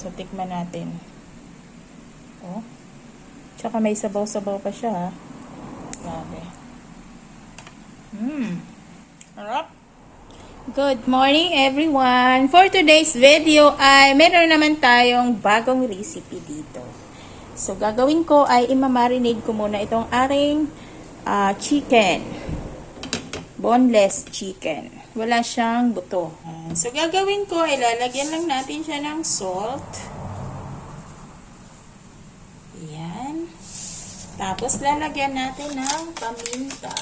So, tikman natin. Oh. Tsaka may sabaw-sabaw pa siya, ha. Grabe. Mmm. Harap. Good morning, everyone. For today's video ay meron naman tayong bagong recipe dito. So, gagawin ko ay imamarinate ko muna itong aring ah, chicken. Boneless chicken. Wala siyang buto. So, gagawin ko ay lalagyan lang natin siya ng salt. Ayan. Tapos, lalagyan natin ng paminta.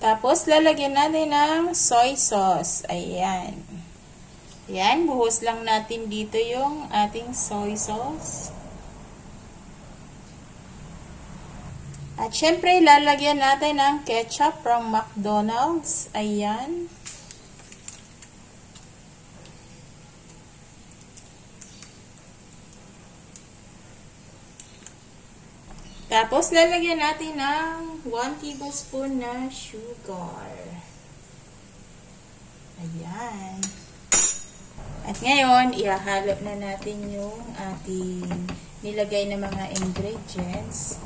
Tapos, lalagyan natin ng soy sauce. Ayan. Ayan, buhos lang natin dito yung ating soy sauce. At syempre, lalagyan natin ng ketchup from McDonald's. Ayan. Tapos, lalagyan natin ng 1 tablespoon na sugar. Ayan. At ngayon, ihahalo na natin yung ating nilagay na mga ingredients.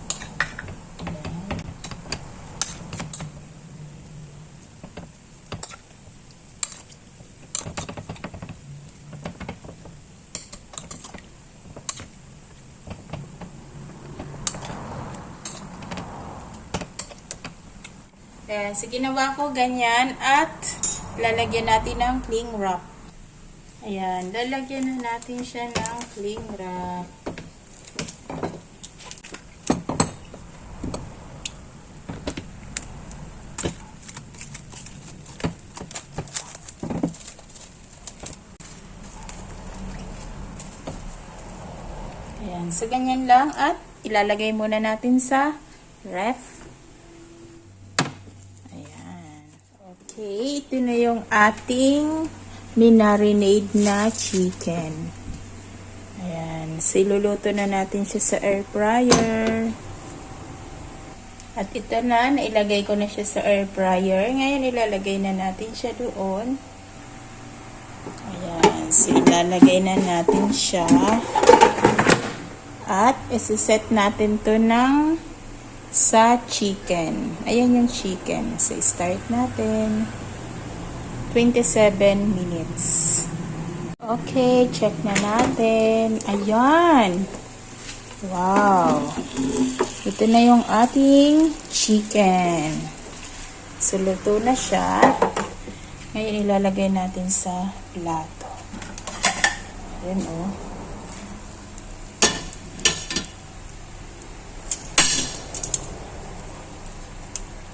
Ayan, so ginawa ko ganyan at lalagyan natin ng cling wrap. Ayan, lalagyan na natin siya ng cling wrap. Ayan, so ganyan lang at ilalagay muna natin sa ref. Ayan. Okay, ito na yung ating minarinade na chicken. Ayan, so iluluto na natin siya sa air fryer. At ito na, nailagay ko na siya sa air fryer. Ngayon, ilalagay na natin siya doon. Ayan, so ilalagay na natin siya. At isiset natin to ng sa chicken. Ayan yung chicken. So, start natin. 27 minutes. Okay, check na natin. Ayan. Wow. Ito na yung ating chicken. So, luto na siya. Ngayon, ilalagay natin sa plato. Ayan, oh.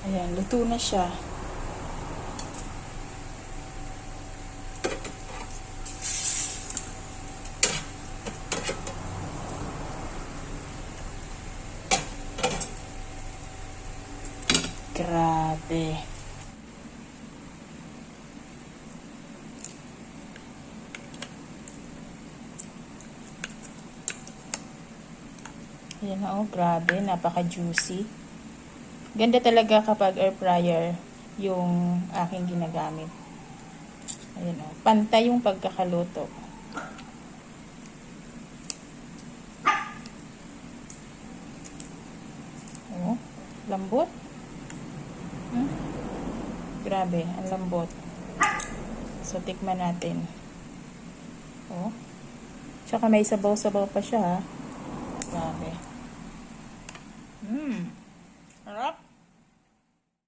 Ayan, luto na siya. Grabe. Ayan oh, grabe. Napaka-juicy. Ganda talaga kapag air fryer yung aking ginagamit. Ayan o. Pantay yung pagkakaluto. Oh, lambot. Hmm? Grabe, ang lambot. So, tikman natin. Oh. Tsaka may sabaw-sabaw pa siya, ha. Grabe. Hmm.